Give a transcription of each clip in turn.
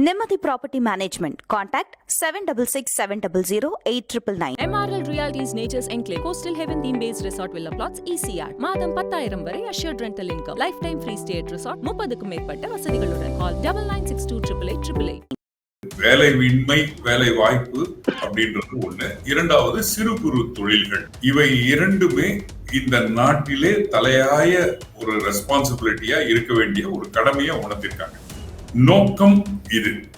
Nimati Property Management. Contact 766 700 8999. MRL Realty's Nature's Enclave, Coastal Heaven theme based resort villa plots ECR. மாதம் பத்தாயிரம் வரை assured rental income. Lifetime free stay at resort முப்பதுக்கும் மேற்பட்ட வசதிகளுடன் call double nine six two triple eight triple eight வேலையின்மை வேலை வாய்ப்பு அப்படின்றது ஒண்ணு இரண்டாவது சிறு குறு தொழில்கள் இவை இரண்டுமே இந்த நாட்டிலே தலையாய ஒரு ரெஸ்பான்சிபிலிட்டியா இருக்க வேண்டிய ஒரு கடமையை உணர்த்திருக்காங்க நோக்கம் இது.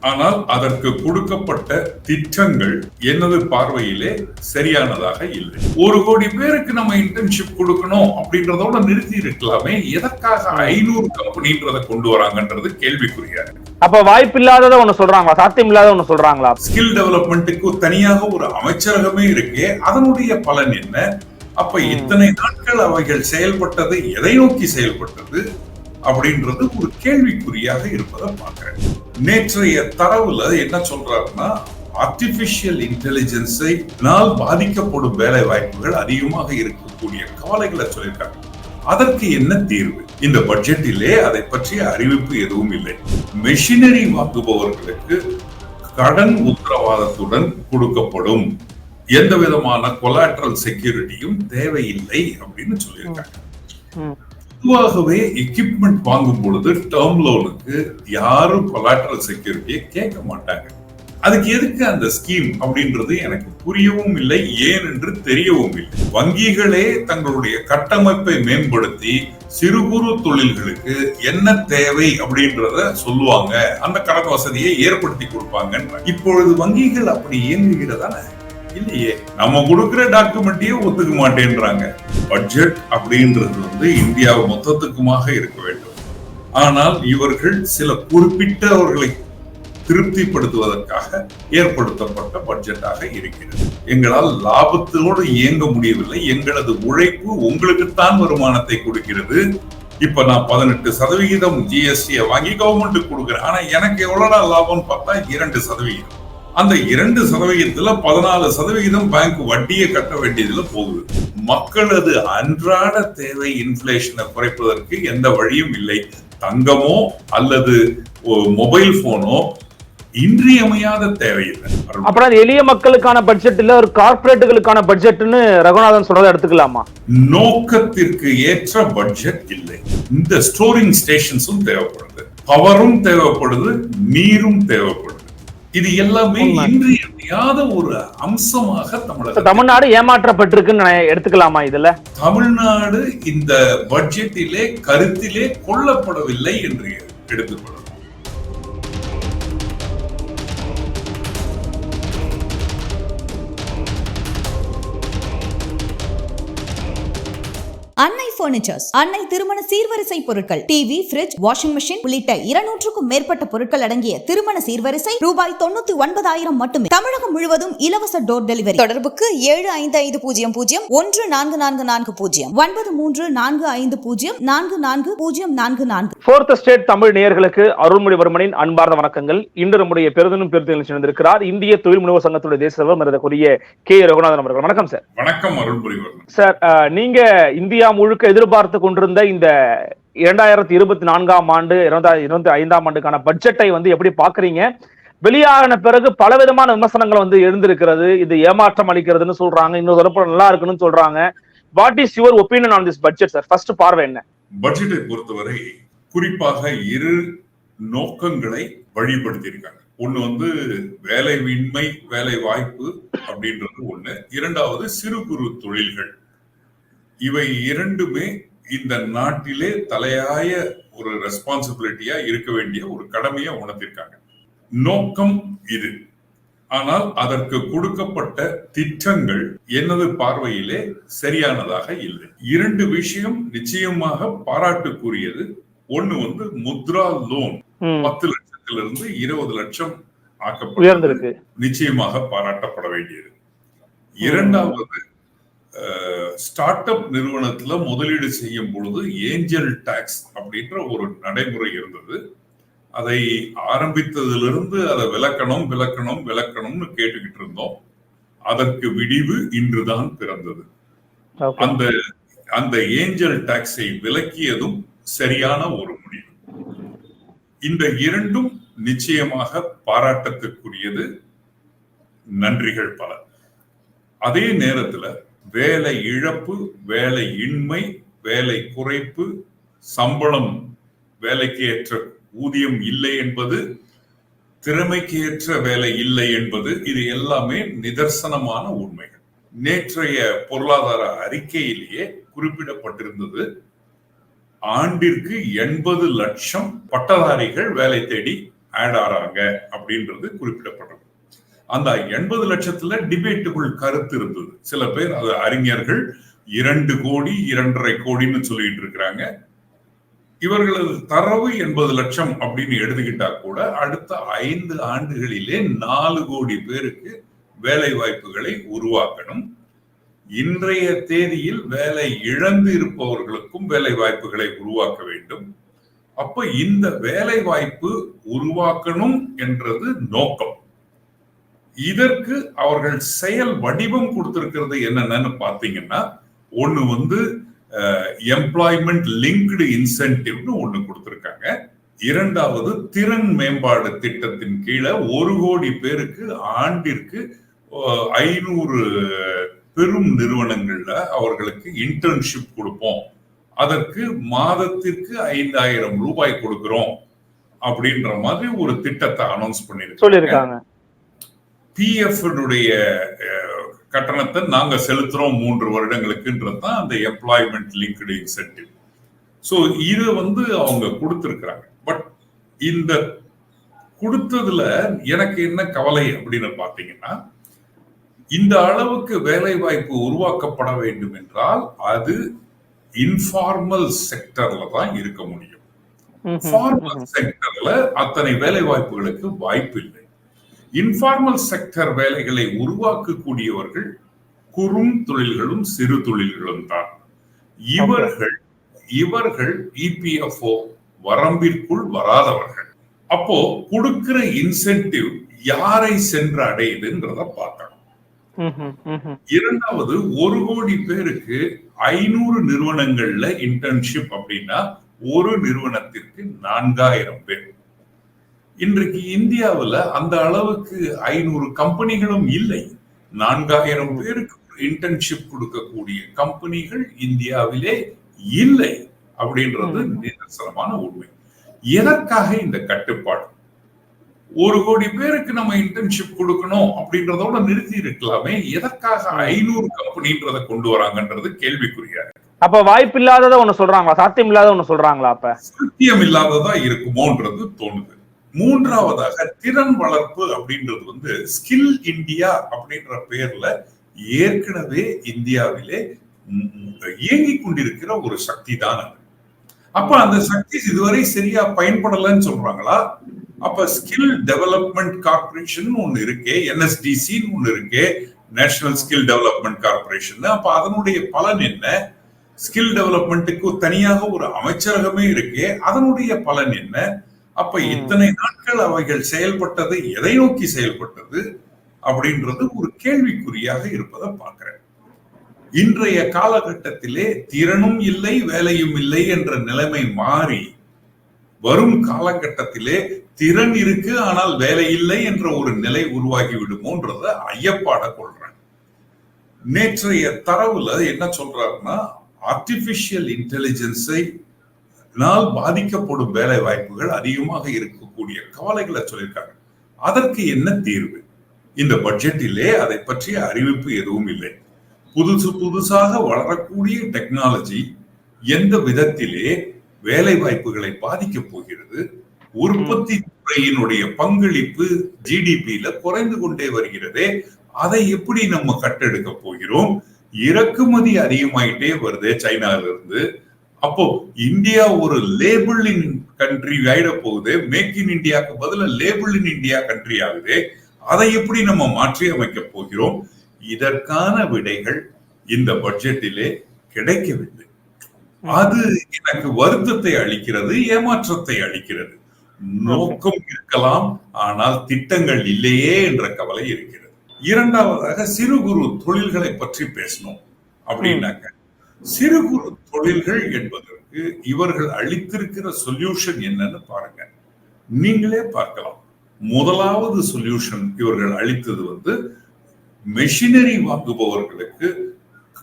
ஆனால் அதற்கு கொடுக்கப்பட்ட திட்டங்கள் எனது பார்வையிலே சரியானதாக இல்லை. ஒரு கோடி பேருக்கு நம்ம இன்டர்ன்ஷிப் கொடுக்கணும் அப்படின்றதோட நிறுத்தி இருக்கலாமே. எதற்காக ஐநூறு கம்பெனின்றதை கொண்டு வராங்கன்றது கேள்விக்குறியா? இருக்கு அப்ப வாய்ப்பு இல்லாதத ஒண்ணு சொல்றாங்களா? சாத்தியம் இல்லாத ஒண்ணு சொல்றாங்களா? ஸ்கில் டெவலப்மெண்ட்டுக்கு தனியாக ஒரு அமைச்சரகமே இருக்கே. அதனுடைய பலன் என்ன? அப்ப இத்தனை நாட்கள் அவைகள் செயல்பட்டது எதை நோக்கி செயல்பட்டது? அப்படின்றது ஒரு கேள்விக்குறியாக இருப்பதை பார்க்கிறேன். நேற்றைய தரவுல என்ன சொல்றாருன்னா ஆர்டிபிஷியல் இன்டெலிஜென்ஸை பாதிக்கப்படும் வேலை வாய்ப்புகள் அதிகமாக இருக்கக்கூடிய கவலைகளை சொல்லியிருக்காங்க. அதற்கு என்ன தீர்வு? இந்த பட்ஜெட்டிலே அதை பற்றிய அறிவிப்பு எதுவும் இல்லை. மெஷினரி வாங்குபவர்களுக்கு கடன் உத்தரவாதத்துடன் கொடுக்கப்படும். எந்த விதமான கொலாட்ரல் செக்யூரிட்டியும் தேவையில்லை அப்படின்னு சொல்லியிருக்காங்க. பொதுவாகவே எக்யூப்மெண்ட் வாங்கும் பொழுது டேர்ம் லோனுக்கு யாரும் கொலாட்ரல் செக்யூரிட்டியை கேட்க மாட்டாங்க. அதுக்கு எதுக்கு அந்த ஸ்கீம் அப்படின்றது எனக்கு புரியவும் இல்லை ஏன் என்று தெரியவும் இல்லை. வங்கிகளே தங்களுடைய கட்டமைப்பை மேம்படுத்தி சிறு குறு தொழில்களுக்கு என்ன தேவை அப்படின்றத சொல்லுவாங்க. அந்த கடன் வசதியை ஏற்படுத்தி கொடுப்பாங்க இப்பொழுது வங்கிகள் அப்படி இயங்குகிறதான? இல்லையே நம்ம கொடுக்குற டாக்குமெண்ட்டையே ஒத்துக்க மாட்டேன்றாங்க. பட்ஜெட் அப்படின்றது வந்து இந்தியாவை மொத்தத்துக்குமாக இருக்க வேண்டும். ஆனால் இவர்கள் சில குறிப்பிட்டவர்களை திருப்திப்படுத்துவதற்காக ஏற்படுத்தப்பட்ட பட்ஜெட்டாக இருக்கிறது. எங்களால் லாபத்தோடு இயங்க முடியவில்லை. எங்களது உழைப்பு உங்களுக்குத்தான் வருமானத்தை கொடுக்கிறது. இப்ப நான் பதினெட்டு சதவிகிதம் ஜிஎஸ்டியை வாங்கி கவர்மெண்ட்டுக்கு கொடுக்குறேன். ஆனா எனக்கு எவ்வளவுடா லாபம்னு பார்த்தா இரண்டு சதவிகிதம். அந்த இரண்டு சதவிகிதத்துல பதினாலு சதவிகிதம் பேங்க் வட்டியை கட்ட வேண்டியதுல போகுது. மக்களது அன்றாட தேவை இன்ஃபிளேஷனை குறைப்பதற்கு எந்த வழியும் இல்லை. தங்கமோ அல்லது மொபைல் போனோ இன்றியமையாத தேவையில்லை அப்புறம் எளிய மக்களுக்கான பட்ஜெட் இல்ல ஒரு கார்பரேட்டுகளுக்கான பட்ஜெட்னு ரகுநாதன் சொல்றதை எடுத்துக்கலாமா? நோக்கத்திற்கு ஏற்ற பட்ஜெட் இல்லை. இந்த ஸ்டோரிங் ஸ்டேஷன்ஸும் தேவைப்படுது. பவரும் தேவைப்படுது நீரும் தேவைப்படுது. இது எல்லாமே. இன்றியமையாத ஒரு அம்சமாக தமிழக தமிழ்நாடு ஏமாற்றப்பட்டிருக்குன்னு எடுத்துக்கலாமா இதுல தமிழ்நாடு இந்த பட்ஜெட்டிலே கருத்திலே கொல்லப்படவில்லை என்று எடுத்துக்கொள்ளணும் பர்னிச்சர்ஸ் அன்னை திருமண சீர்வரிசை பொருட்கள் டிவி ஃபிரிட்ஜ் வாஷிங் மெஷின் உள்ளிட்ட இருநூற்றுக்கும் மேற்பட்ட பொருட்கள் அடங்கிய திருமண சீர்வரிசை ரூபாய் தொண்ணூத்தி ஒன்பதாயிரம் மட்டுமே. தமிழகம் முழுவதும் இலவச டோர் டெலிவரி தொடர்புக்கு ஏழு ஐந்து ஐந்து பூஜ்ஜியம் பூஜ்ஜியம் ஒன்று நான்கு நான்கு நான்கு பூஜ்ஜியம் ஒன்பது மூன்று நான்கு ஐந்து பூஜ்ஜியம் நான்கு நான்கு பூஜ்ஜியம் நான்கு நான்கு. போர்த் ஸ்டேட் தமிழ் நேயர்களுக்கு அருள்மொழிவர்மனின் அன்பார்ந்த வணக்கங்கள். இன்று நம்முடைய பெருதனும் பெருதில் சேர்ந்திருக்கிறார் இந்திய தொழில் முனைவர் சங்கத்துடைய தேசிய தலைவர் மரியாதைக்குரிய கே ரகுநாதன் அவர்கள். வணக்கம் சார் வணக்கம் அருள்புரிவர்மன் சார் நீங்க இந்தியா முழுக்க எதிர்பார்த்து கொண்டிருந்த இந்த இரண்டாயிரத்தி இருபத்தி நான்காம் ஆண்டு இரண்டாயிரத்தி இருபத்தி ஐந்தாம் ஆண்டுக்கான பட்ஜெட்டை வந்து எப்படி பாக்குறீங்க வெளியாகின பிறகு பலவிதமான விமர்சனங்கள் வந்து எழுந்திருக்கிறது. இது ஏமாற்றம் அளிக்கிறதுன்னு சொல்றாங்க. இன்னும் சொல்லப்போ நல்லா இருக்குன்னு சொல்றாங்க. What is your opinion on this budget sir first பார்வை என்ன? பட்ஜெட்டை பொறுத்தவரை குறிப்பாக இரு நோக்கங்களை வழிபடுத்தியிருக்காங்க. ஒண்ணு வந்து வேலையின்மை வேலை வாய்ப்பு அப்படின்றது ஒண்ணு. இரண்டாவது சிறு குறு தொழில்கள். இவை இரண்டுமே இந்த நாட்டிலே தலையாய ஒரு ரெஸ்பான்சிபிலிட்டியா இருக்க வேண்டிய ஒரு கடமையை உணர்த்திருக்காங்க. நோக்கம் இது. ஆனால் அதற்கு கொடுக்கப்பட்ட திட்டங்கள் எனது பார்வையிலே சரியானதாக இல்லை. இரண்டு விஷயம் நிச்சயமாக பாராட்டுக்குரியது. ஒண்ணு வந்து முத்ரா லோன் பத்து லட்சத்திலிருந்து இருபது லட்சம் ஆக்கப்பட்டது உயர்ந்திருக்கு. நிச்சயமாக பாராட்டப்பட வேண்டியது. இரண்டாவது ஸ்டார்ட் அப் நிறுவனத்துல முதலீடு செய்யும் பொழுது ஏஞ்சல் டாக்ஸ் அப்படின்ற ஒரு நடைமுறை இருந்தது. அதை ஆரம்பித்ததிலிருந்து அதை விளக்கணும் விளக்கணும் விளக்கணும்னு கேட்டுக்கிட்டு இருந்தோம். அதற்கு விடிவு இன்றுதான் பிறந்தது. அந்த அந்த ஏஞ்சல் டாக்ஸை விலக்கியதும் சரியான ஒரு முடிவு. இந்த இரண்டும் நிச்சயமாக பாராட்டத்திற்குரியது நன்றிகள் பல. அதே நேரத்துல வேலை இழப்பு வேலை இன்மை வேலை குறைப்பு சம்பளம் வேலைக்கு ஏற்ற ஊதியம் இல்லை என்பது திறமைக்கு ஏற்ற வேலை இல்லை என்பது இது எல்லாமே நிதர்சனமான உண்மைகள். நேற்றைய பொருளாதார அறிக்கையிலேயே குறிப்பிடப்பட்டிருந்தது ஆண்டிற்கு எண்பது லட்சம் பட்டதாரிகள் வேலை தேடி ஆட் ஆறாங்க அப்படின்றது குறிப்பிடப்பட்டது அந்த எண்பது லட்சத்துல டிபேட்டுக்குள் கருத்து இருந்தது. சில பேர் அது அறிஞர்கள் இரண்டு கோடி இரண்டரை கோடின்னு சொல்லிட்டு இருக்கிறாங்க. இவர்களது தரவு எண்பது லட்சம் அப்படின்னு எடுத்துக்கிட்டா கூட அடுத்த ஐந்து ஆண்டுகளிலே நாலு கோடி பேருக்கு வேலை வாய்ப்புகளை உருவாக்கணும். இன்றைய தேதியில் வேலை இழந்து இருப்பவர்களுக்கும் வேலை வாய்ப்புகளை உருவாக்க வேண்டும். அப்ப இந்த வேலை வாய்ப்பு உருவாக்கணும் என்றது நோக்கம். இதற்கு அவர்கள் செயல் வடிவம் கொடுத்திருக்கிறது என்னென்னு பார்த்தீங்கன்னா ஒன்று வந்து எம்ப்ளாய்மெண்ட் லிங்க்டு இன்சென்டிவ்னு ஒன்று கொடுத்துருக்காங்க. இரண்டாவது திறன் மேம்பாடு திட்டத்தின் கீழே ஒரு கோடி பேருக்கு ஆண்டிற்கு ஐநூறு பெரும் நிறுவனங்கள்ல அவர்களுக்கு இன்டர்ன்ஷிப் கொடுப்போம். அதற்கு மாதத்திற்கு ஐந்தாயிரம் ரூபாய் கொடுக்கிறோம். அப்படின்ற மாதிரி ஒரு திட்டத்தை அனௌன்ஸ் பண்ணிருக்காங்க சொல்லியிருக்காங்க பிஎஃப் கட்டணத்தை நாங்க செலுத்துறோம் மூன்று வருடங்களுக்குன்றது தான் அந்த எம்ப்ளாய்மெண்ட் லிங்க்டு இன்சென்டிவ் ஸோ இதை வந்து அவங்க கொடுத்துருக்குறாங்க. பட் இந்த கொடுத்ததுல எனக்கு என்ன கவலை அப்படின்னு பார்த்தீங்கன்னா இந்த அளவுக்கு வேலை வாய்ப்பு உருவாக்கப்பட வேண்டும் என்றால் அது இன்ஃபார்மல் செக்டர்ல தான் இருக்க முடியும். ஃபார்மல் செக்டர்ல அத்தனை வேலை வாய்ப்புகளுக்கு வாய்ப்பு இல்லை. இன்ஃபார்மல் செக்டர் வேலைகளை உருவாக்கக்கூடியவர்கள் குறும் தொழில்களும் சிறு தொழில்களும் தான். இவர்கள் இவர்கள் இபிஎஃப்ஓ வரம்பிற்குள் வராதவர்கள். அப்போ கொடுக்கிற இன்சென்டிவ் யாரை சென்று அடையுதுன்றத பார்க்கணும். இரண்டாவது ஒரு கோடி பேருக்கு ஐநூறு நிறுவனங்கள்ல இன்டர்ன்ஷிப் அப்படின்னா ஒரு நிறுவனத்திற்கு நான்காயிரம் பேர். இன்றைக்கு இந்தியாவில் அந்த அளவுக்கு ஐநூறு கம்பெனிகளும் இல்லை. நான்காயிரம் பேருக்கு இன்டர்ன்ஷிப் கொடுக்கக்கூடிய கம்பெனிகள் இந்தியாவிலே இல்லை அப்படின்றது நிதர்சனமான உண்மை. எதற்காக இந்த கட்டுப்பாடு? ஒரு கோடி பேருக்கு நம்ம இன்டர்ன்ஷிப் கொடுக்கணும் அப்படின்றதோட நிறுத்தி இருக்கலாமே. எதற்காக ஐநூறு கம்பெனின்றத கொண்டு வராங்கன்றது கேள்விக்குறியா அப்ப வாய்ப்பு இல்லாதத ஒண்ணு சொல்றாங்களா? சாத்தியம் இல்லாத ஒண்ணு சொல்றாங்களா அப்ப? சாத்தியம் இல்லாததா இருக்குமோன்றது தோணுது. மூன்றாவதாக திறன் வளர்ப்பு அப்படின்றது வந்து ஸ்கில் இந்தியா அப்படின்ற பெயர்ல ஏற்கனவே இந்தியாவிலே இயங்கி கொண்டிருக்கிற ஒரு சக்தி தான் அது. அப்ப அந்த சக்தி இதுவரை சரியா பயன்படலன்னு சொல்றாங்களா? அப்ப ஸ்கில் டெவலப்மெண்ட் கார்பரேஷன் ஒண்ணு இருக்கே என்எஸ்டிசின்னு ஒண்ணு இருக்கே நேஷனல் ஸ்கில் டெவலப்மெண்ட் கார்பரேஷன் அப்ப அதனுடைய பலன் என்ன? ஸ்கில் டெவலப்மெண்ட்டுக்கு தனியாக ஒரு அமைச்சரகமே இருக்கே அதனுடைய பலன் என்ன? அப்ப இத்தனை நாட்கள் அவைகள் செயல்பட்டது எதை நோக்கி செயல்பட்டது அப்படின்றது ஒரு கேள்விக்குறியாக இருப்பதை பார்க்கிறேன். இன்றைய காலகட்டத்திலே திறனும் இல்லை வேலையும் இல்லை என்ற நிலைமை மாறி வரும் காலகட்டத்திலே திறன் இருக்கு ஆனால் வேலை இல்லை என்ற ஒரு நிலை உருவாகி விடுமோன்றத ஐயப்பாட கொள்றேன். நேற்றைய தரவுல என்ன சொல்றாருன்னா ஆர்டிபிஷியல் இன்டெலிஜென்ஸை இதனால் பாதிக்கப்படும் வேலை வாய்ப்புகள் அதிகமாக இருக்கக்கூடிய கவலைகளை சொல்லியிருக்காங்க. அதற்கு என்ன தீர்வு? இந்த பட்ஜெட்டிலே அதை பற்றிய அறிவிப்பு எதுவும் இல்லை. புதுசு புதுசாக வளரக்கூடிய டெக்னாலஜி எந்த விதத்திலே வேலை வாய்ப்புகளை பாதிக்க போகிறது? உற்பத்தி துறையினுடைய பங்களிப்பு ஜிடிபியில குறைந்து கொண்டே வருகிறதே அதை எப்படி நம்ம கட்டெடுக்க போகிறோம்? இறக்குமதி அதிகமாயிட்டே வருது சைனால இருந்து அப்போ இந்தியா ஒரு லேபிள் இன் கண்ட்ரி ஆயிட போகுது. மேக் இன் இந்தியாவுக்கு பதில லேபிள் இன் இந்தியா கண்ட்ரி ஆகுது. அதை எப்படி நம்ம மாற்றி அமைக்க போகிறோம்? இதற்கான விடைகள் இந்த பட்ஜெட்டிலே கிடைக்கவில்லை. அது எனக்கு வருத்தத்தை அளிக்கிறது ஏமாற்றத்தை அளிக்கிறது. நோக்கம் இருக்கலாம் ஆனால் திட்டங்கள் இல்லையே என்ற கவலை இருக்கிறது. இரண்டாவதாக சிறு குறு தொழில்களை பற்றி பேசணும். அப்படின்னாக்க சிறு குறு தொழில்கள் என்பதற்கு இவர்கள் அளித்திருக்கிற சொல்யூஷன் என்னன்னு பாருங்க. நீங்களே பார்க்கலாம். முதலாவது சொல்யூஷன் இவர்கள் அளித்தது வந்து மெஷினரி வாங்குபவர்களுக்கு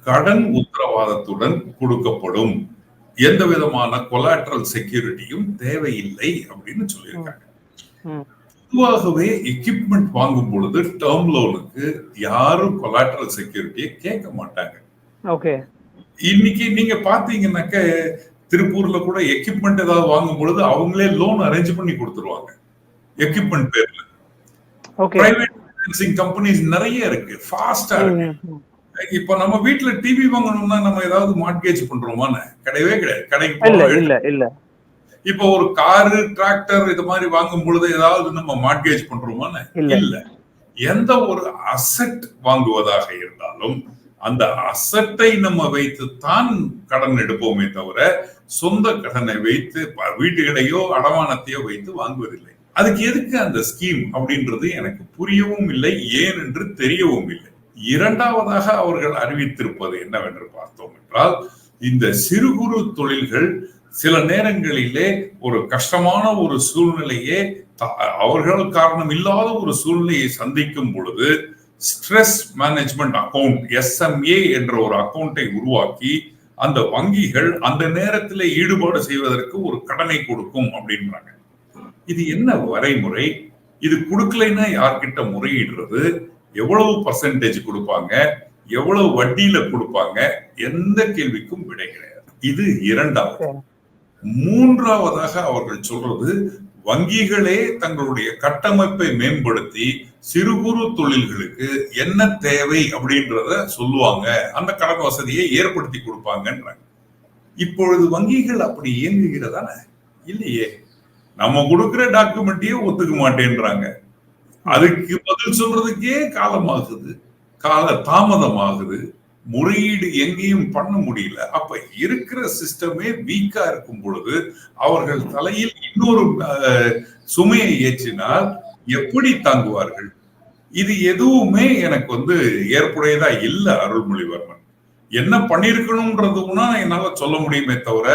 கடன் உத்தரவாதத்துடன் கொடுக்கப்படும். எந்த விதமான கொலாட்ரல் செக்யூரிட்டியும் தேவையில்லை அப்படின்னு சொல்லியிருக்காங்க. பொதுவாகவே எக்யூப்மெண்ட் வாங்கும் பொழுது டேர்ம் லோனுக்கு யாரும் கொலாட்ரல் செக்யூரிட்டியை கேட்க மாட்டாங்க. இன்னைக்கு நீங்க பாத்தீங்கன்னாக்க திருப்பூர்ல கூட எக்யூப்மெண்ட் ஏதாவது வாங்கும் பொழுது அவங்களே லோன் அரேஞ்ச் பண்ணி கொடுத்துருவாங்க. எக்யூப்மெண்ட் பேர்ல. பிரைவேட் ஃபைனான்சிங் கம்பெனிஸ் நிறைய இருக்கு. ஃபாஸ்டா இருக்கு. இப்ப நம்ம வீட்ல டிவி வாங்கணும்னா நம்ம ஏதாவது மார்ட்கேஜ் பண்றோமான்னு? கிடையவே கிடையாது. கடைக்கு இல்ல போறோம் இப்ப ஒரு காரு டிராக்டர் இது மாதிரி வாங்கும் பொழுது ஏதாவது நம்ம மார்ட்கேஜ் பண்றோமான்னு. இல்ல. எந்த ஒரு அசெட் வாங்குவதாக இருந்தாலும் அந்த அசட்டை நம்ம வைத்து தான் கடன் எடுப்போமே தவிர சொந்த கடனை வைத்து வீட்டுகளையோ அடமானத்தையோ வைத்து வாங்குவதில்லை. அதுக்கு எதுக்கு அந்த ஸ்கீம் அப்படின்றது எனக்கு புரியவும் இல்லை ஏன் என்று தெரியவும் இல்லை. இரண்டாவதாக அவர்கள் அறிவித்திருப்பது என்னவென்று பார்த்தோம் என்றால் இந்த சிறு குறு தொழில்கள் சில நேரங்களிலே ஒரு கஷ்டமான ஒரு சூழ்நிலையே த- அவர்கள் காரணம் இல்லாத ஒரு சூழ்நிலையை சந்திக்கும் பொழுது ஸ்ட்ரெஸ் மேனேஜ்மெண்ட் அக்கவுண்ட் எஸ்எம்ஏ என்ற ஒரு அக்கவுண்டை உருவாக்கி அந்த வங்கிகள் அந்த நேரத்தில் ஈடுபாடு செய்வதற்கு ஒரு கடனை கொடுக்கும் அப்படின்றாங்க. இது என்ன வரைமுறை? இது கொடுக்கலைன்னா யார்கிட்ட முறையிடுறது? எவ்வளவு பர்சன்டேஜ் கொடுப்பாங்க? எவ்வளவு வட்டியில கொடுப்பாங்க? எந்த கேள்விக்கும் விடை கிடையாது. இது இரண்டாவது. மூன்றாவதாக அவர்கள் சொல்றது வங்கிகளே தங்களுடைய கட்டமைப்பை மேம்படுத்தி சிறு குறு தொழில்களுக்கு என்ன தேவை அப்படின்றத சொல்லுவாங்க. அந்த கடன் வசதியை ஏற்படுத்தி கொடுப்பாங்கன்றாங்க. இப்பொழுது வங்கிகள் அப்படி இயங்குகிறதான? இல்லையே. நம்ம கொடுக்கிற டாக்குமெண்ட்டையே ஒத்துக்க மாட்டேன்றாங்க. அதுக்கு பதில் சொல்றதுக்கே காலமாகுது. கால தாமதமாகுது. முறையீடு எங்கேயும் பண்ண முடியல. அப்ப இருக்கிற சிஸ்டமே வீக்கா இருக்கும் பொழுது அவர்கள் தலையில் இன்னொரு சுமையை ஏற்றினால் எப்படி தாங்குவார்கள்? இது எதுவுமே எனக்கு வந்து ஏற்புடையதா இல்ல அருள்மொழிவர்மன். என்ன பண்ணிருக்கணும்ன்றதுனா என்னால சொல்ல முடியுமே தவிர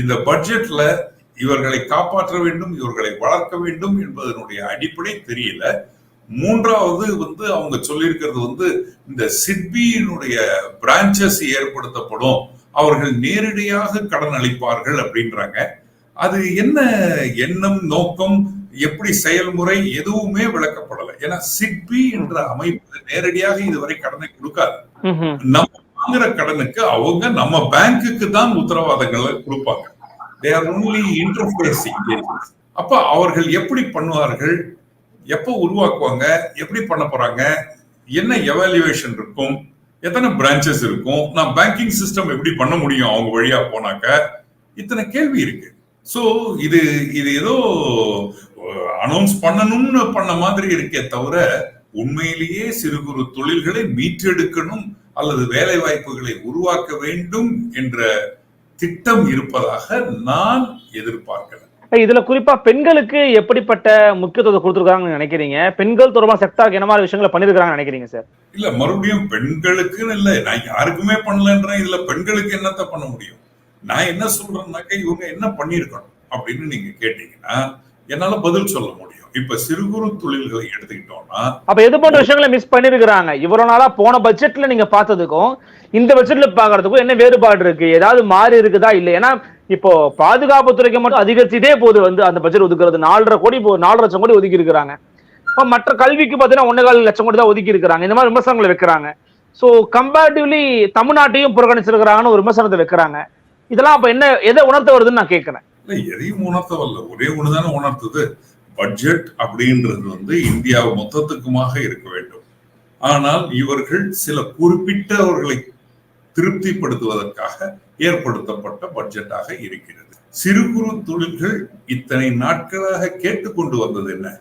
இந்த பட்ஜெட்ல இவர்களை காப்பாற்ற வேண்டும் இவர்களை வளர்க்க வேண்டும் என்பதனுடைய அடிப்படை தெரியல. மூன்றாவது வந்து அவங்க சொல்லியிருக்கிறது வந்து இந்த சிட்பியினுடைய பிரான்ச்சஸ் ஏற்படுத்தப்படும். அவர்கள் நேரடியாக கடன் அளிப்பார்கள் அப்படின்றாங்க. அது என்ன எண்ணம் நோக்கம் எப்படி செயல்முறை எதுவுமே விளக்கப்படலை. ஏன்னா சிட்பி என்ற அமைப்பு நேரடியாக இதுவரை கடனை கொடுக்காது. நம்ம வாங்குற கடனுக்கு அவங்க நம்ம பேங்க்குக்கு தான் உத்தரவாதங்களை கொடுப்பாங்க. தே ஆர் ஒன்லி இன்டர்ஃபேஸிங் அப்ப அவர்கள் எப்படி பண்ணுவார்கள்? எப்போ உருவாக்குவாங்க? எப்படி பண்ண போறாங்க? என்ன எவாலுவேஷன் இருக்கும்? எத்தனை பிரான்ச்சஸ் இருக்கும்? நான் பேங்கிங் சிஸ்டம் எப்படி பண்ண முடியும் அவங்க வழியா போனாக்க? இத்தனை கேள்வி இருக்கு. ஸோ இது இது ஏதோ அனௌன்ஸ் பண்ணணும்னு பண்ண மாதிரி இருக்கே தவிர உண்மையிலேயே சிறு குறு தொழில்களை மீட்டெடுக்கணும் அல்லது வேலை வாய்ப்புகளை உருவாக்க வேண்டும் என்ற திட்டம் இருப்பதாக நான் எதிர்பார்க்கிறேன். இதுல குறிப்பா பெண்களுக்கு எப்படிப்பட்ட முக்கியத்துவத்தை கொடுத்துருக்காங்கன்னு நினைக்கிறீங்க? பெண்கள் தொடர்பான செக்டாருக்கு என்ன மாதிரி விஷயங்களை பண்ணிருக்காங்கன்னு நினைக்கிறீங்க சார் இல்ல மறுபடியும் பெண்களுக்குன்னு இல்ல. நான் யாருக்குமே பண்ணலன்றேன் இதுல பெண்களுக்கு என்னத்த பண்ண முடியும்? நான் என்ன சொல்றேன்னாக்க இவங்க என்ன பண்ணிருக்கணும் அப்படின்னு நீங்க கேட்டீங்கன்னா என்னால பதில் சொல்ல முடியும். இப்ப சிறு குறு தொழில்களை எடுத்துக்கிட்டோம்னா அப்ப எது போன்ற விஷயங்களை மிஸ் பண்ணிருக்கிறாங்க? இவ்வளவு நாளா போன பட்ஜெட்ல நீங்க பார்த்ததுக்கும் இந்த பட்ஜெட்ல பாக்குறதுக்கும் என்ன வேறுபாடு இருக்கு? ஏதாவது மாறி இருக்குதா இல்ல ஏன்னா இப்போ பாதுகாப்பு துறைக்கு மட்டும் அதிகரிச்சுட்டே போகுது வந்து அந்த பட்ஜெட் ஒதுக்குறது. நாலரை கோடி இப்போ நாலு லட்சம் கோடி ஒதுக்கி இருக்கிறாங்க இப்போ மற்ற கல்விக்கு பாத்தீங்கன்னா ஒன்னே கால் லட்சம் கோடி தான் ஒதுக்கி இருக்கிறாங்க இந்த மாதிரி விமர்சனங்களை வைக்கிறாங்க. சோ கம்பேரிட்டிவ்லி தமிழ்நாட்டையும் புறக்கணிச்சிருக்கிறாங்கன்னு ஒரு விமர்சனத்தை வைக்கிறாங்க. இதெல்லாம் அப்ப என்ன எதை உணர்த்த வருதுன்னு நான் கேட்கிறேன். இல்லை எதையும் உணர்த்தவல்ல. ஒரே ஒண்ணுதானே உணர்த்துது. பட்ஜெட் அப்படின்றது வந்து இந்தியாவை மொத்தத்துக்குமாக இருக்க வேண்டும். ஆனால் இவர்கள் சில குறிப்பிட்டவர்களை திருப்திப்படுத்துவதற்காக ஏற்படுத்தப்பட்ட பட்ஜெட்டாக இருக்கிறது. சிறு குறு தொழில்கள் இத்தனை நாட்களாக கேட்டுக்கொண்டு வந்தது என்ன?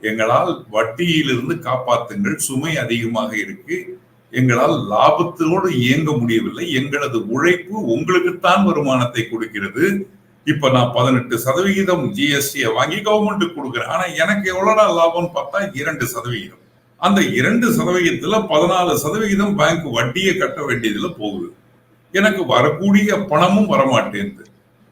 எங்களால் வட்டியிலிருந்து காப்பாத்துங்கள் சுமை அதிகமாக இருக்கு. எங்களால் லாபத்தோடு இயங்க முடியவில்லை. எங்களது உழைப்பு உங்களுக்குத்தான் வருமானத்தை கொடுக்கிறது. இப்ப நான் பதினெட்டு சதவிகிதம் ஜிஎஸ்டியை வாங்கி கவர்மெண்ட்டுக்கு கொடுக்குறேன். ஆனா எனக்கு எவ்வளோடா லாபம்னு பார்த்தா இரண்டு சதவிகிதம். அந்த இரண்டு சதவிகிதத்துல பதினாலு சதவிகிதம் பேங்க் வட்டியை கட்ட வேண்டியதுல போகுது. எனக்கு வரக்கூடிய பணமும் வரமாட்டேங்குது.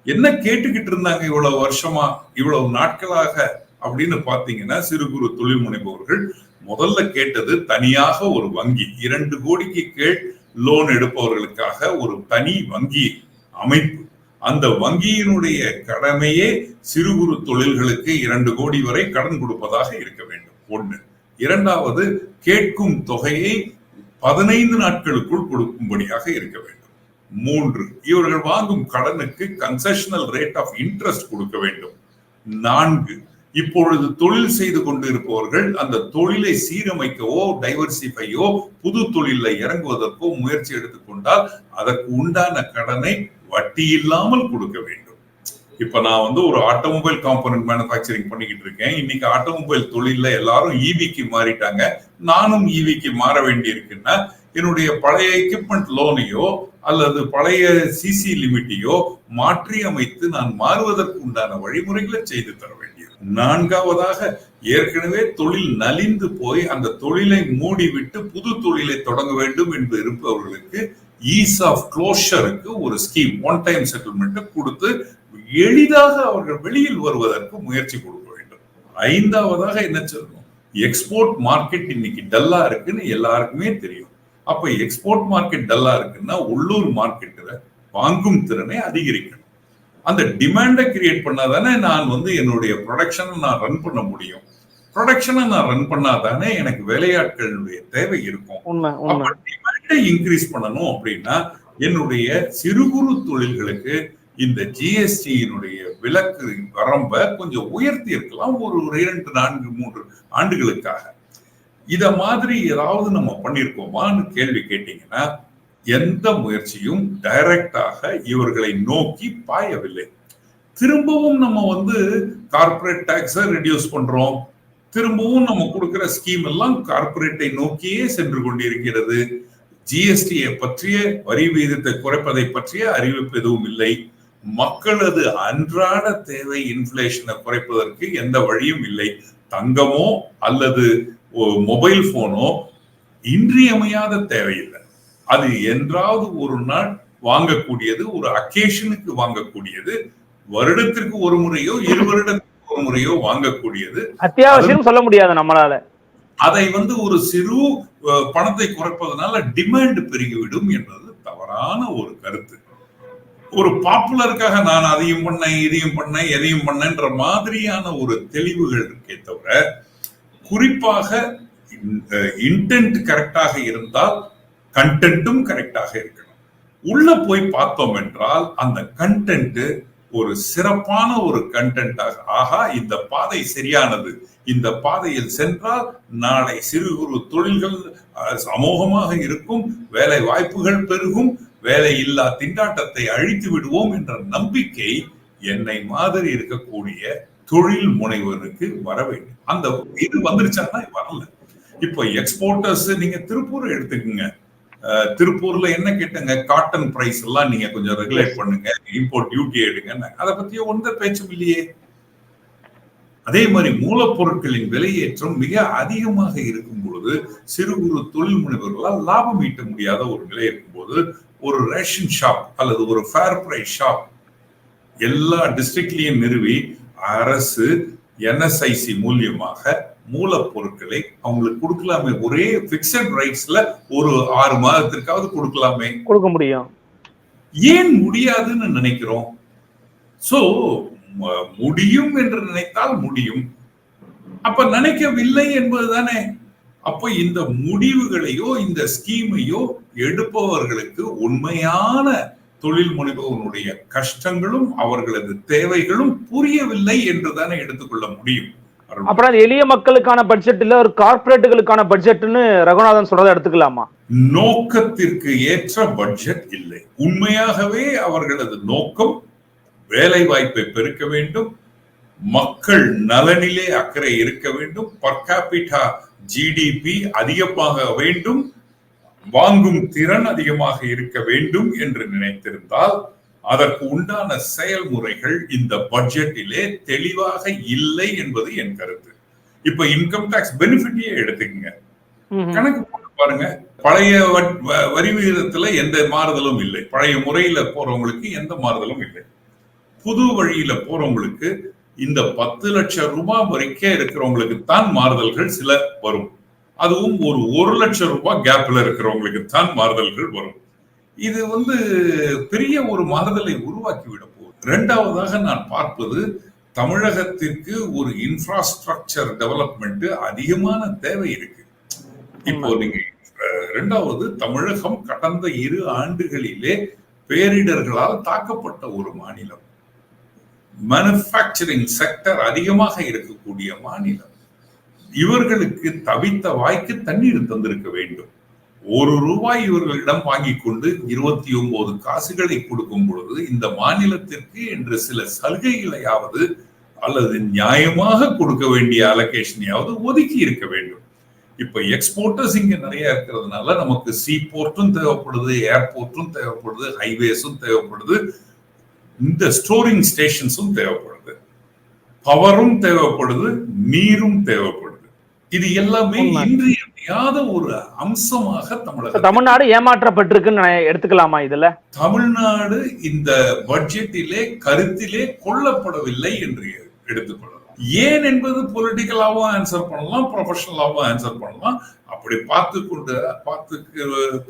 என்ன கேட்டுக்கிட்டு இருந்தாங்க இவ்வளவு வருஷமா இவ்வளவு நாட்களாக அப்படின்னு பாத்தீங்கன்னா சிறு குறு தொழில் முனைபவர்கள் முதல்ல கேட்டது தனியாக ஒரு வங்கி. இரண்டு கோடிக்கு கீழ் லோன் எடுப்பவர்களுக்காக ஒரு தனி வங்கி அமைப்பு. அந்த வங்கியினுடைய கடமையே சிறு குறு தொழில்களுக்கு இரண்டு கோடி வரை கடன் கொடுப்பதாக இருக்க வேண்டும். ஒண்ணு. இரண்டாவது கேட்கும் தொகையை பதினைந்து நாட்களுக்குள் கொடுக்கும்படியாக இருக்க வேண்டும். மூன்று. இவர்கள் வாங்கும் கடனுக்கு கன்செஷனல் ரேட் ஆஃப் இன்ட்ரெஸ்ட் கொடுக்க வேண்டும். நான்கு இப்பொழுது தொழில் செய்து கொண்டிருப்பவர்கள் அந்த தொழிலை சீரமைக்கவோ டைவர்சிஃபையோ புது தொழில இறங்குவதற்கோ முயற்சி எடுத்துக்கொண்டால் அதற்கு உண்டான கடனை வட்டி இல்லாமல் கொடுக்க வேண்டும். இப்ப நான் வந்து ஒரு ஆட்டோமொபைல் காம்பனன்ட் மேனுஃபேக்சரிங் பண்ணிக்கிட்டு இருக்கேன். இன்னைக்கு ஆட்டோமொபைல் தொழில எல்லாரும் ஈவிக்கு மாறிட்டாங்க. நானும் ஈவிக்கு மாற வேண்டி இருக்குன்னா என்னுடைய பழைய எக்யூப்மெண்ட் லோனையோ அல்லது பழைய சிசி லிமிட்டையோ மாற்றி அமைத்து நான் மாறுவதற்கு உண்டான வழிமுறைகளை செய்து தர வேண்டியது. நான்காவதாக ஏற்கனவே தொழில் நலிந்து போய் அந்த தொழிலை மூடிவிட்டு புது தொழிலை தொடங்க வேண்டும் என்று இருப்பவர்களுக்கு ஈஸ் ஆஃப் க்ளோஷருக்கு ஒரு ஸ்கீம் ஒன் டைம் செட்டில்மெண்ட் கொடுத்து எளிதாக அவர்கள் வெளியில் வருவதற்கு முயற்சி கொடுக்க வேண்டும். ஐந்தாவதாக என்ன சொல்லணும்? எக்ஸ்போர்ட் மார்க்கெட் இன்னைக்கு டல்லா இருக்குன்னு எல்லாருக்குமே தெரியும். அப்ப எக்ஸ்போர்ட் மார்க்கெட் டல்லா இருக்குன்னா உள்ளூர் மார்க்கெட்ல வாங்கும் திறனை அதிகரிக்கணும். அந்த டிமாண்டை கிரியேட் பண்ணாதானே நான் வந்து என்னுடைய ப்ரொடக்ஷனை நான் ரன் பண்ண முடியும். ப்ரொடக்ஷனை நான் ரன் பண்ணாதானே எனக்கு வேலையாட்களுடைய தேவை இருக்கும். டிமாண்டை இன்க்ரீஸ் பண்ணணும் அப்படின்னா என்னுடைய சிறு குறு தொழில்களுக்கு இந்த ஜிஎஸ்டியினுடைய விலக்கு வரம்ப கொஞ்சம் உயர்த்தி இருக்கலாம். ஒரு ஒரு இரண்டு நான்கு மூன்று ஆண்டுகளுக்காக. இத மாதிரி ஏதாவது நம்ம பண்ணிருக்கோமான்னு கேள்வி கேட்டீங்கன்னா எந்த முயற்சியும் டைரக்டாக இவர்களை நோக்கி பாயவில்லை. திரும்பவும் நம்ம வந்து கார்ப்பரேட் டாக்ஸை ரெடியூஸ் பண்றோம். திரும்பவும் நம்ம கொடுக்கிற ஸ்கீம் எல்லாம் கார்ப்பரேட்டை நோக்கியே சென்று கொண்டிருக்கிறது. ஜிஎஸ்டியை பற்றிய வரி வீதத்தை குறைப்பதை பற்றிய அறிவிப்பு எதுவும் இல்லை. மக்களது அன்றாட தேவை இன்ஃபிளேஷனை குறைப்பதற்கு எந்த வழியும் இல்லை. தங்கமோ அல்லது மொபைல் போனோ இன்றியமையாத தேவையில்லை. அது என்றாவது ஒரு நாள் வாங்கக்கூடியது ஒரு அக்கேஷனுக்கு வாங்கக்கூடியது வருடத்திற்கு ஒரு முறையோ இரு வருடத்திற்கு ஒரு முறையோ வாங்கக்கூடியது. அத்தியாவசியம் சொல்ல முடியாது நம்மளால. அதை வந்து ஒரு சிறு பணத்தை குறைப்பதனால டிமாண்ட் பெருகிவிடும் என்பது தவறான ஒரு கருத்து. ஒரு பாப்புலருக்காக நான் அதையும் பண்ணேன் இதையும் பண்ணேன் எதையும் பண்ணேன்ற மாதிரியான ஒரு தெளிவுகள் இருக்கே தவிர குறிப்பாக இன்டென்ட் கரெக்டாக இருந்தால் கண்டென்ட்டும் கரெக்டாக இருக்கணும். உள்ள போய் பார்த்தோம் என்றால் அந்த கண்டென்ட் ஒரு சிறப்பான ஒரு கண்டென்ட்டாக ஆகா இந்த பாதை சரியானது. இந்த பாதையில் சென்றால் நாளை சிறு குறு தொழில்கள் சமூகமாக இருக்கும் வேலை வாய்ப்புகள் பெருகும் வேலை இல்லா திண்டாட்டத்தை அழித்து விடுவோம் என்ற நம்பிக்கை என்னை மாதிரி இருக்கக்கூடிய தொழில் முனைவருக்கு வர வேண்டும். அந்த இது வந்துருச்சான்னா வரல. இப்போ எக்ஸ்போர்ட்டர்ஸ் நீங்க திருப்பூர் எடுத்துக்கோங்க. திருப்பூர்ல என்ன கேட்டங்க? காட்டன் பிரைஸ் எல்லாம் நீங்க கொஞ்சம் ரெகுலேட் பண்ணுங்க. இம்போர்ட் டியூட்டி எடுங்க அதை பத்தி ஒன்ற பேச்சும் இல்லையே. அதே மாதிரி மூலப்பொருட்களின் விலையேற்றம் மிக அதிகமாக இருக்கும் பொழுது சிறு குறு தொழில் முனைவர்களால் லாபம் ஈட்ட முடியாத ஒரு நிலை இருக்கும்போது ஒரு ரேஷன் ஷாப் அல்லது ஒரு ஃபேர் பிரைஸ் ஷாப் எல்லா டிஸ்ட்ரிக்ட்லயும் நிறுவி அரசு என்எஸ்ஐசி மூலியமாக மூலப்பொருட்களை அவங்களுக்கு கொடுக்கலாமே. ஒரே பிக்சட் ரைட்ஸ்ல ஒரு ஆறு மாதத்திற்காவது கொடுக்கலாமே. கொடுக்க முடியும். ஏன் முடியாதுன்னு நினைக்கிறோம்? சோ முடியும் என்று நினைத்தால் முடியும். அப்ப நினைக்கவில்லை என்பதுதானே? அப்ப இந்த முடிவுகளையோ இந்த ஸ்கீமையோ எடுப்பவர்களுக்கு உண்மையான தொழில் முனைபவனுடைய கஷ்டங்களும் அவர்களது தேவைகளும் புரியவில்லை என்றுதானே எடுத்துக்கொள்ள முடியும். அப்புறம் எளிய மக்களுக்கான பட்ஜெட் இல்ல ஒரு கார்ப்பரேட்டுகளுக்கான பட்ஜெட்னு ரகுநாதன் சொல்றதை எடுத்துக்கலாமா? நோக்கத்திற்கு ஏற்ற பட்ஜெட் இல்லை. உண்மையாகவே அவர்களது நோக்கம் வேலை வாய்ப்பை பெருக்க வேண்டும் மக்கள் நலனிலே அக்கறை இருக்க வேண்டும் பர்காபிட்டா ஜிடிபி அதிகமாக வேண்டும் வாங்கும் திறன் அதிகமாக இருக்க வேண்டும் என்று நினைத்திருந்தால் அதற்கு உண்டான செயல்முறைகள் இந்த பட்ஜெட்டிலே தெளிவாக இல்லை என்பது என் கருத்து. இப்ப இன்கம் டாக்ஸ் பெனிஃபிட்டே எடுத்துக்கங்க. கணக்கு போட்டு பாருங்க. பழைய வரி விகிதத்துல எந்த மாறுதலும் இல்லை. பழைய முறையில போறவங்களுக்கு எந்த மாறுதலும் இல்லை. புது வழியில போறவங்களுக்கு இந்த பத்து லட்சம் ரூபாய் வரைக்கும் இருக்கிறவங்களுக்கு தான் மாறுதல்கள் சில வரும். அதுவும் ஒரு ஒரு லட்சம் ரூபாய் கேப்ல இருக்கிறவங்களுக்கு தான் மாறுதல்கள் வரும். இது வந்து பெரிய ஒரு மாறுதலை உருவாக்கி விட போகுது. இரண்டாவதாக நான் பார்ப்பது தமிழகத்திற்கு ஒரு இன்ஃப்ராஸ்ட்ரக்சர் டெவலப்மெண்ட் அதிகமான தேவை இருக்கு. இப்போ நீங்க இரண்டாவது தமிழகம் கடந்த இரு ஆண்டுகளிலே பேரிடர்களால் தாக்கப்பட்ட ஒரு மாநிலம். மேனுஃபேக்சரிங் செக்டர் அதிகமாக இருக்கக்கூடிய மாநிலம். இவர்களுக்கு தவித்த வாய்க்கு தண்ணீர் தந்திருக்க வேண்டும். ஒரு ரூபாய் இவர்களிடம் வாங்கி கொண்டு இருபத்தி ஒன்பது காசுகளை கொடுக்கும் பொழுது இந்த மாநிலத்திற்கு என்று சில சலுகைகளையாவது அல்லது நியாயமாக கொடுக்க வேண்டிய அலோகேஷனையாவது ஒதுக்கி இருக்க வேண்டும். இப்ப எக்ஸ்போர்ட்டர்ஸ் இங்க நிறைய இருக்கிறதுனால நமக்கு சீ போர்ட்டும் தேவைப்படுது ஏர்போர்ட்டும் தேவைப்படுது ஹைவேஸும் தேவைப்படுது. இந்த ஸ்டோரிங் ஸ்டேஷன்ஸும் தேவைப்படுது. பவரும் தேவைப்படுது நீரும் தேவைப்படுது. இது எல்லாமே. இன்றியமையாத ஒரு அம்சமாக தமிழக தமிழ்நாடு ஏமாற்றப்பட்டிருக்குன்னு எடுத்துக்கலாமா இதுல? தமிழ்நாடு இந்த பட்ஜெட்டிலே கருத்திலே கொள்ளப்படவில்லை என்று எடுத்துக்கொள்ளலாம். ஏன் என்பது பொலிட்டிக்கலாவும் ஆன்சர் பண்ணலாம் ப்ரொஃபஷனலாவும் ஆன்சர் பண்ணலாம். அப்படி பார்த்து கொண்டு பார்த்து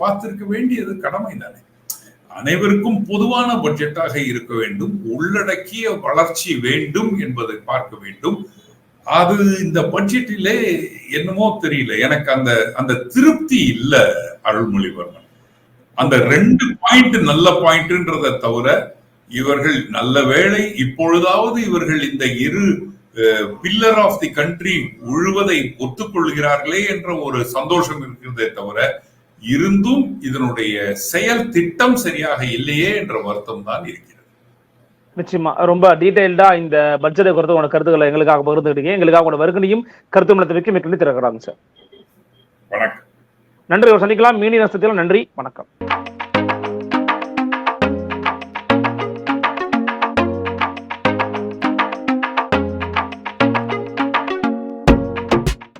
பார்த்திருக்க வேண்டியது கடமை தானே. அனைவருக்கும் பொதுவான பட்ஜெட்டாக இருக்க வேண்டும் உள்ளடக்கிய வளர்ச்சி வேண்டும் என்பதை பார்க்க வேண்டும். அது இந்த பட்ஜெட்டிலே என்னமோ தெரியல. எனக்கு அந்த அந்த திருப்தி இல்ல அருள்மொழிவர்மன். அந்த ரெண்டு பாயிண்ட் நல்ல பாயிண்ட்ன்றதை தவிர இவர்கள் நல்ல வேளை இப்பொழுதாவது இவர்கள் இந்த இரு பில்லர் ஆஃப் தி கண்ட்ரி உழுவதை ஒத்துக்கொள்கிறார்களே என்ற ஒரு சந்தோஷம் இருக்கிறதே தவிர இருந்தும் இதனுடைய செயல் திட்டம் சரியாக இல்லையே என்ற வருத்தம் தான் இருக்கிறது. நிச்சயமா. ரொம்ப டீடைல்டா இந்த பட்ஜெட்டை குறித்து உங்க கருத்துக்களை எங்களுக்காக பகிர்ந்துக்கிட்டீங்க எங்களுக்காக உங்களோட வருகனையும் கருத்து மலத்திற்கு மிக்க திறக்கிறாங்க சார். வணக்கம். நன்றி. சந்திக்கலாம். மீனி நஷ்டத்தில் நன்றி. வணக்கம்.